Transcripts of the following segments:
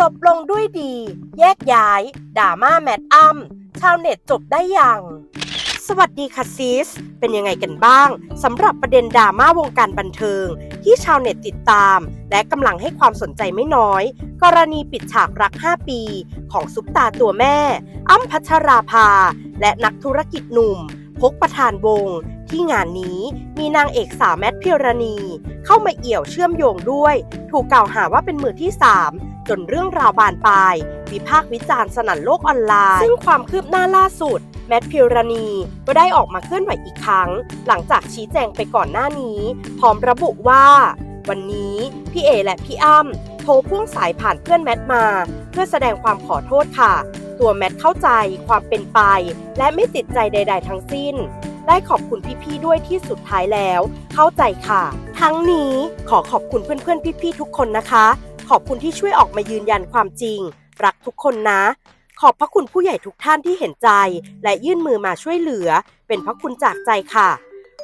จบลงด้วยดี แยกย้ายด่าม่าแมดอัมชาวเน็ตจบได้อยังสวัสดีค่ะซิสเป็นยังไงกันบ้างสำหรับประเด็นดราม่าวงการบันเทิง ที่ชาวเน็ตติดตาม และกำลังให้ความสนใจไม่น้อย กรณีปิดฉากรัก 5 ปี ของซุปตาตัวแม่ อ้ำพัชราภา และนักธุรกิจหนุ่ม พกประธานวง ที่งานนี้มีนางเอกสาวแมทพิรณี เข้ามาเอี่ยวเชื่อมโยงด้วย ถูกกล่าวหาว่าเป็นมือที่ 3 จนเรื่องราวบานปลาย วิพากษ์วิจารณ์สนั่นโลกออนไลน์ ซึ่งความคืบหน้าล่าสุด แมทพิวรณีก็ได้ออกมาเคลื่อนไหวอีกครั้ง หลังจากชี้แจงไปก่อนหน้านี้ พร้อมระบุว่า วันนี้พี่เอและพี่อ้ำโทรพ่วงสายผ่านเพื่อนแมทมา เพื่อแสดงความขอโทษค่ะ ตัวแมทเข้าใจความเป็นไป และไม่ติดใจใด ๆ ทั้งสิ้น ได้ขอบคุณพี่ๆด้วยที่สุดท้ายแล้ว เข้าใจค่ะ ทั้งนี้ขอขอบคุณเพื่อนๆพี่ๆทุกคนนะคะ ขอบคุณที่ช่วยออกมายืนยันความจริง รักทุกคนนะ ขอบพระคุณผู้ใหญ่ทุกท่านที่เห็นใจ และยื่นมือมาช่วยเหลือ เป็นพระคุณจากใจค่ะ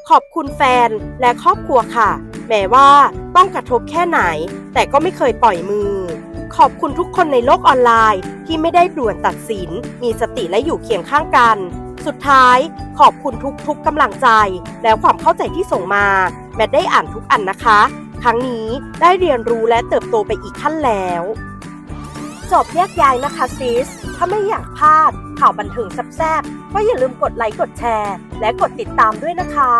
ขอบคุณแฟนและครอบครัวค่ะ แม้ว่าต้องกระทบแค่ไหน แต่ก็ไม่เคยปล่อยมือ ขอบคุณทุกคนในโลกออนไลน์ ที่ไม่ได้ด่วนตัดสิน มีสติและอยู่เคียงข้างกันสุดท้ายขอบคุณทุกๆกกำลังใจ และความเข้าใจที่ส่งมา แมทได้อ่านทุกอันนะคะ ครั้งนี้ได้เรียนรู้และเติบโตไปอีกขั้นแล้ว จบแยกย้ายนะคะซิส ถ้าไม่อยากพลาดข่าวบันเทิงแซ่บๆก็อย่าลืมกดไลค์กดแชร์ และกดติดตามด้วยนะคะ